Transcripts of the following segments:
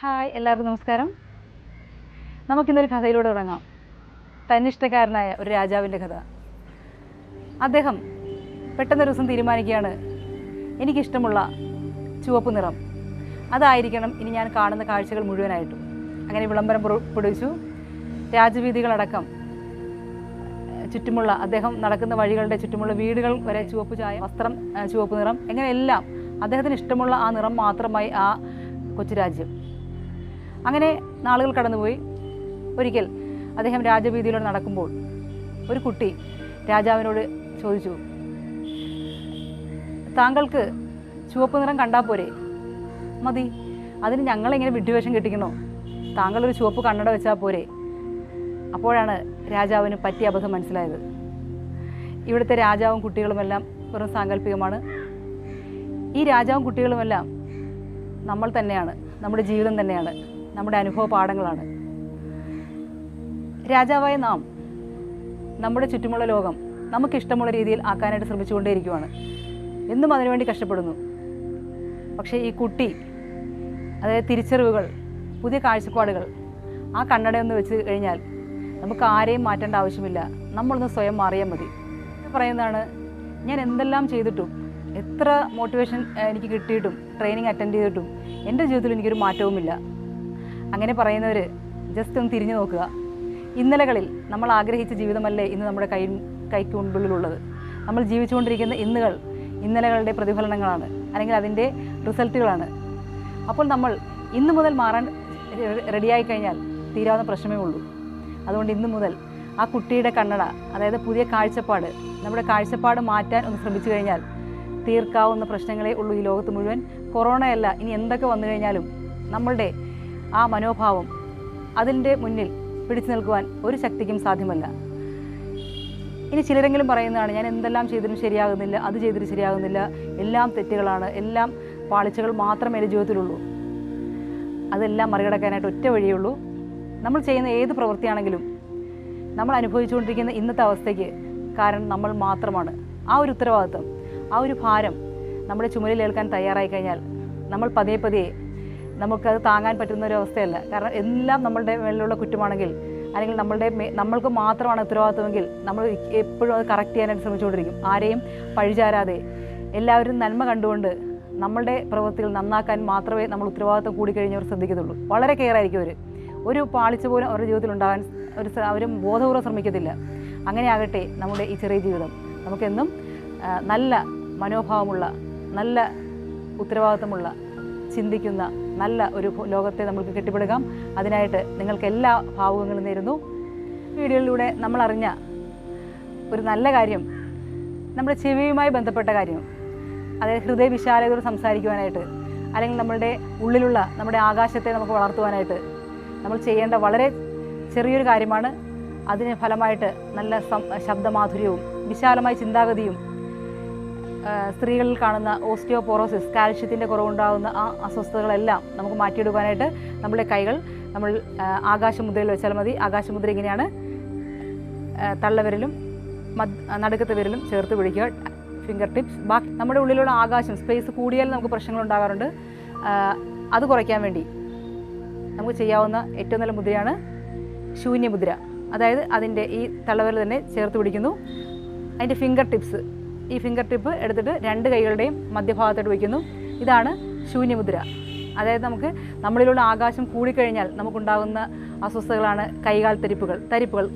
Hi എല്ലാവർക്കും നമസ്കാരം. നമുക്കിന്നൊരു കഥയിലൂടെ തുടങ്ങാം. തന്നിഷ്ടക്കാരനായ ഒരു രാജാവിന്റെ കഥ. അദ്ദേഹം പെട്ടെന്നൊരു ദിവസം തീരുമാനിക്കുകയാണ് എനിക്കിഷ്ടമുള്ള ചുവപ്പ് നിറം. അതായിരിക്കണം ഇനി ഞാൻ കാണുന്ന കാഴ്ചകൾ മുഴുവനായിട്ടും. അങ്ങനെ വിളംബരം പുറപ്പെടുവിച്ചു രാജവീതികളടക്കം ചുറ്റുമുള്ള അദ്ദേഹം നടക്കുന്ന വഴികളുടെ ചുറ്റുമുള്ള വീടുകൾ വരെ ചുവപ്പ് ചായ വസ്ത്രം ചുവപ്പ് നിറം എങ്ങനെയെല്ലാം അദ്ദേഹത്തിന് ഇഷ്ടമുള്ള ആ നിറം മാത്രമായി ആ കൊച്ചു രാജ്യം. അങ്ങനെ നാളുകൾ കടന്നുപോയി. ഒരിക്കൽ അദ്ദേഹം രാജവീതിയിലൂടെ നടക്കുമ്പോൾ ഒരു കുട്ടി രാജാവിനോട് ചോദിച്ചു താങ്കൾക്ക് ചുവപ്പ് നിറം കണ്ടാൽ പോരെ? മതി അതിന് ഞങ്ങളെങ്ങനെ വിഡ്ഢിവേഷം കെട്ടിക്കണോ? താങ്കളൊരു ചുവപ്പ് കണ്ണട വെച്ചാൽ പോരെ? അപ്പോഴാണ് രാജാവിന് പറ്റിയ അബദ്ധം മനസ്സിലായത്. ഇവിടുത്തെ രാജാവും കുട്ടികളുമെല്ലാം വെറും സാങ്കല്പികമാണ്. ഈ രാജാവും കുട്ടികളുമെല്ലാം നമ്മൾ തന്നെയാണ് നമ്മുടെ ജീവിതം തന്നെയാണ്. നമ്മുടെ അനുഭവ പാഠങ്ങളാണ് രാജാവായ നാം നമ്മുടെ ചുറ്റുമുള്ള ലോകം നമുക്കിഷ്ടമുള്ള രീതിയിൽ ആക്കാനായിട്ട് ശ്രമിച്ചുകൊണ്ടേയിരിക്കുവാണ്. എന്നും അതിനുവേണ്ടി കഷ്ടപ്പെടുന്നു. പക്ഷേ ഈ കുട്ടി അതായത് തിരിച്ചറിവുകൾ പുതിയ കാഴ്ചപ്പാടുകൾ ആ കണ്ണടയൊന്ന് വെച്ച് കഴിഞ്ഞാൽ നമുക്ക് ആരെയും മാറ്റേണ്ട ആവശ്യമില്ല. നമ്മളൊന്ന് സ്വയം മാറിയാൽ മതി. പറയുന്നതാണ് ഞാൻ എന്തെല്ലാം ചെയ്തിട്ടും എത്ര മോട്ടിവേഷൻ എനിക്ക് കിട്ടിയിട്ടും ട്രെയിനിങ് അറ്റൻഡ് ചെയ്തിട്ടും എന്റെ ജീവിതത്തിൽ എനിക്കൊരു മാറ്റവുമില്ല. അങ്ങനെ പറയുന്നവർ ജസ്റ്റ് ഒന്ന് തിരിഞ്ഞു നോക്കുക. ഇന്നലകളിൽ നമ്മൾ ആഗ്രഹിച്ച ജീവിതമല്ലേ ഇന്ന് നമ്മുടെ കൈ കൈക്ക് മുൻപിലുള്ളത് നമ്മൾ ജീവിച്ചുകൊണ്ടിരിക്കുന്ന ഇന്നുകൾ ഇന്നലകളുടെ പ്രതിഫലനങ്ങളാണ് അല്ലെങ്കിൽ അതിന്റെ റിസൾട്ടുകളാണ്. അപ്പോൾ നമ്മൾ ഇന്ന് മുതൽ മാറാൻ റെഡിയായി കഴിഞ്ഞാൽ തീരാവുന്ന പ്രശ്നമേ ഉള്ളൂ. അതുകൊണ്ട് ഇന്ന് മുതൽ ആ കുട്ടിയുടെ കണ്ണട അതായത് പുതിയ കാഴ്ചപ്പാട് നമ്മുടെ കാഴ്ചപ്പാട് മാറ്റാൻ ഒന്ന് ശ്രമിച്ചു കഴിഞ്ഞാൽ തീർക്കാവുന്ന പ്രശ്നങ്ങളെ ഉള്ളൂ ഈ ലോകത്ത് മുഴുവൻ. കൊറോണയല്ല ഇനി എന്തൊക്കെ വന്നു കഴിഞ്ഞാലും നമ്മളുടെ ആ മനോഭാവം അതിന്റെ മുന്നിൽ പിടിച്ചു നിൽക്കുവാൻ ഒരു ശക്തിക്കും സാധ്യമല്ല. ഇനി ചിലരെങ്കിലും പറയുന്നതാണ് ഞാൻ എന്തെല്ലാം ചെയ്തിട്ടും ശരിയാകുന്നില്ല അത് ചെയ്തിട്ട് ശരിയാകുന്നില്ല എല്ലാം തെറ്റുകളാണ് എല്ലാം പാളിച്ചകൾ മാത്രമേ എന്റെ ജീവിതത്തിലുള്ളൂ. അതെല്ലാം മറികടക്കാനായിട്ട് ഒറ്റ വഴിയുള്ളൂ നമ്മൾ ചെയ്യുന്ന ഏത് പ്രവൃത്തിയാണെങ്കിലും നമ്മൾ അനുഭവിച്ചുകൊണ്ടിരിക്കുന്ന ഇന്നത്തെ അവസ്ഥയ്ക്ക് കാരണം നമ്മൾ മാത്രമാണ്. ആ ഒരു ഉത്തരവാദിത്വം ആ ഒരു ഭാരം നമ്മുടെ ചുമലിൽ ഏൽക്കാൻ തയ്യാറായി കഴിഞ്ഞാൽ നമ്മൾ പതിയെ പതിയെ നമുക്കത് താങ്ങാൻ പറ്റുന്ന ഒരു അവസ്ഥയല്ല കാരണം എല്ലാം നമ്മളുടെ മേലുള്ള കുറ്റമാണെങ്കിൽ അല്ലെങ്കിൽ നമ്മളുടെ നമ്മൾക്ക് മാത്രമാണ് ഉത്തരവാദിത്വമെങ്കിൽ നമ്മൾ എപ്പോഴും അത് കറക്റ്റ് ചെയ്യാനായിട്ട് ശ്രമിച്ചുകൊണ്ടിരിക്കും. ആരെയും പഴിചാരാതെ. എല്ലാവരും നന്മ കണ്ടുകൊണ്ട് നമ്മളുടെ പ്രവൃത്തികൾ നന്നാക്കാൻ മാത്രമേ നമ്മൾ ഉത്തരവാദിത്വം കൂടിക്കഴിഞ്ഞവർ ശ്രദ്ധിക്കത്തുള്ളൂ. വളരെ കെയർ ആയിരിക്കും അവർ ഒരു പാളിച്ച പോലും അവരുടെ ജീവിതത്തിൽ ഉണ്ടാകാൻ ഒരു അവരും ബോധപൂർവം ശ്രമിക്കത്തില്ല. അങ്ങനെ ആകട്ടെ നമ്മുടെ ഈ ചെറിയ ജീവിതം. നമുക്കെന്നും നല്ല മനോഭാവമുള്ള നല്ല ഉത്തരവാദിത്തമുള്ള ചിന്തിക്കുന്ന നല്ല ഒരു ലോകത്തെ നമുക്ക് കെട്ടിപ്പടുക്കാം. അതിനായിട്ട് നിങ്ങൾക്ക് എല്ലാ ഭാവുകങ്ങളും നേരുന്നു. വീഡിയോയിലൂടെ നമ്മൾ അറിഞ്ഞ ഒരു നല്ല കാര്യം നമ്മുടെ ചെവിയുമായി ബന്ധപ്പെട്ട കാര്യം അതായത് ഹൃദയ വിശാലതയോട് സംസാരിക്കുവാനായിട്ട് അല്ലെങ്കിൽ നമ്മളുടെ ഉള്ളിലുള്ള നമ്മുടെ ആകാശത്തെ നമുക്ക് വളർത്തുവാനായിട്ട് നമ്മൾ ചെയ്യേണ്ട വളരെ ചെറിയൊരു കാര്യമാണ്. അതിന് ഫലമായിട്ട് നല്ല ശബ്ദമാധുര്യവും വിശാലമായ ചിന്താഗതിയും സ്ത്രീകളിൽ കാണുന്ന ഓസ്റ്റിയോപോറോസിസ് കാൽഷ്യത്തിന്റെ കുറവുണ്ടാകുന്ന ആ അസ്വസ്ഥതകളെല്ലാം നമുക്ക് മാറ്റിയെടുക്കാനായിട്ട് നമ്മുടെ കൈകൾ നമ്മൾ ആകാശമുദ്രയിൽ വെച്ചാൽ മതി. ആകാശമുദ്ര ഇങ്ങനെയാണ് തള്ളവിരലും മദ് നടുക്കത്തെ വിരലും ചേർത്ത് പിടിക്കുക. ഫിംഗർ ടിപ്സ് ബാക്കി നമ്മുടെ ഉള്ളിലുള്ള ആകാശം സ്പേസ് കൂടിയാൽ നമുക്ക് പ്രശ്നങ്ങൾ ഉണ്ടാകാറുണ്ട്. അത് കുറയ്ക്കാൻ വേണ്ടി നമുക്ക് ചെയ്യാവുന്ന ഏറ്റവും നല്ല മുദ്രയാണ് ശൂന്യമുദ്ര. അതായത് അതിന്റെ ഈ തള്ളവിരൽ തന്നെ ചേർത്ത് പിടിക്കുന്നു. അതിന്റെ ഫിംഗർ ടിപ്സ് ഈ ഫിംഗർ ടിപ്പ് എടുത്തിട്ട് രണ്ട് കൈകളുടെയും മധ്യഭാഗത്തോട്ട് വയ്ക്കുന്നു. ഇതാണ് ശൂന്യമുദ്ര. അതായത് നമുക്ക് നമ്മളിലുള്ള ആകാശം കൂടിക്കഴിഞ്ഞാൽ നമുക്കുണ്ടാകുന്ന അസ്വസ്ഥതകളാണ് കൈകാൽ തരിപ്പുകൾ തരിപ്പുകൾ.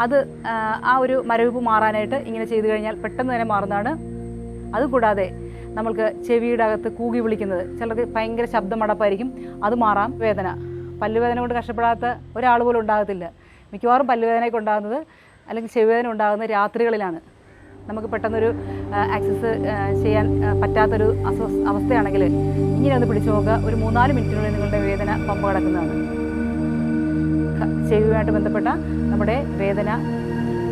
അത് ആ, ഒരു മരവിപ്പ് മാറാനായിട്ട് ഇങ്ങനെ ചെയ്തു കഴിഞ്ഞാൽ പെട്ടെന്ന് തന്നെ മാറുന്നതാണ്. അതുകൂടാതെ നമ്മൾക്ക് ചെവിയുടെ അകത്ത് കൂകി വിളിക്കുന്നത് ചിലർക്ക് ഭയങ്കര ശബ്ദമടപ്പായിരിക്കും അത് മാറാം. വേദന. പല്ലുവേദന കൊണ്ട് കഷ്ടപ്പെടാത്ത ഒരാൾ പോലും ഉണ്ടാകത്തില്ല. മിക്കവാറും പല്ലുവേദനയൊക്കെ ഉണ്ടാകുന്നത് അല്ലെങ്കിൽ ചെവിവേദന ഉണ്ടാകുന്നത് രാത്രികളിലാണ്. നമുക്ക് പെട്ടെന്നൊരു ആക്സസ് ചെയ്യാൻ പറ്റാത്തൊരു അസ്വ അവസ്ഥയാണെങ്കിൽ ഇങ്ങനെ ഒന്ന് പിടിച്ചു നോക്കുക. ഒരു മൂന്നാൽ മിനിറ്റിനുള്ളിൽ നിങ്ങളുടെ വേദന പമ്പ കിടക്കുന്നതാണ്. ചെവിയുമായിട്ട് ബന്ധപ്പെട്ട നമ്മുടെ വേദന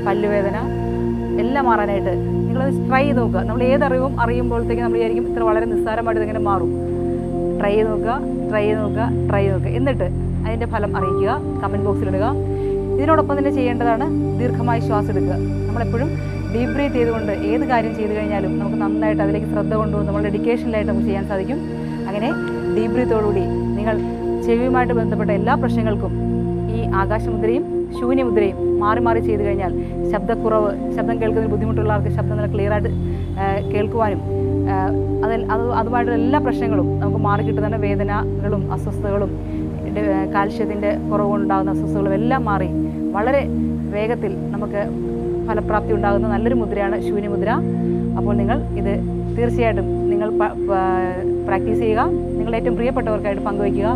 പല്ലുവേദന എല്ലാം മാറാനായിട്ട് നിങ്ങളത് ട്രൈ ചെയ്ത് നോക്കുക. നമ്മൾ ഏതറിവും അറിയുമ്പോഴത്തേക്ക് നമ്മൾ വിചാരിക്കും ഇത്ര വളരെ നിസ്സാരമായിട്ട് ഇതെങ്ങനെ മാറും. ട്രൈ ചെയ്ത് നോക്കുക ട്രൈ ചെയ്ത് നോക്കുക ട്രൈ ചെയ്ത് നോക്കുക. എന്നിട്ട് അതിന്റെ ഫലം അറിയിക്കുക കമന്റ് ബോക്സിലിടുക ഇതിനോടൊപ്പം തന്നെ ചെയ്യേണ്ടതാണ് ദീർഘമായി ശ്വാസം എടുക്കുക. നമ്മളെപ്പോഴും ഡീപ് ബ്രീത്ത് ചെയ്തുകൊണ്ട് ഏത് കാര്യം ചെയ്തു കഴിഞ്ഞാലും നമുക്ക് നന്നായിട്ട് അതിലേക്ക് ശ്രദ്ധ കൊണ്ടുപോകും നമ്മൾ ഡെഡിക്കേഷനിലായിട്ട് നമുക്ക് ചെയ്യാൻ സാധിക്കും. അങ്ങനെ ഡീപ് ബ്രീത്തോടുകൂടി നിങ്ങൾ ചെവിയുമായിട്ട് ബന്ധപ്പെട്ട എല്ലാ പ്രശ്നങ്ങൾക്കും ഈ ആകാശമുദ്രയും ശൂന്യമുദ്രയും മാറി മാറി ചെയ്തു കഴിഞ്ഞാൽ ശബ്ദക്കുറവ് ശബ്ദം കേൾക്കുന്നതിന് ബുദ്ധിമുട്ടുള്ളവർക്ക് ശബ്ദം നല്ല ക്ലിയറായിട്ട് കേൾക്കുവാനും അതിൽ അത് അതുമായിട്ടുള്ള എല്ലാ പ്രശ്നങ്ങളും നമുക്ക് മാറി കിട്ടുന്ന വേദനകളും അസ്വസ്ഥതകളും കാൽഷ്യത്തിന്റെ കുറവുണ്ടാകുന്ന അസ്വസ്ഥതകളും എല്ലാം മാറി വളരെ വേഗത്തിൽ നമുക്ക് ഫലപ്രാപ്തി ഉണ്ടാകുന്ന നല്ലൊരു മുദ്രയാണ് ശൂന്യമുദ്ര അപ്പോൾ നിങ്ങൾ ഇത് തീർച്ചയായിട്ടും നിങ്ങൾ പ്രാക്ടീസ് ചെയ്യുക. നിങ്ങളുടെ ഏറ്റവും പ്രിയപ്പെട്ടവർക്കായിട്ട് പങ്കുവയ്ക്കുക.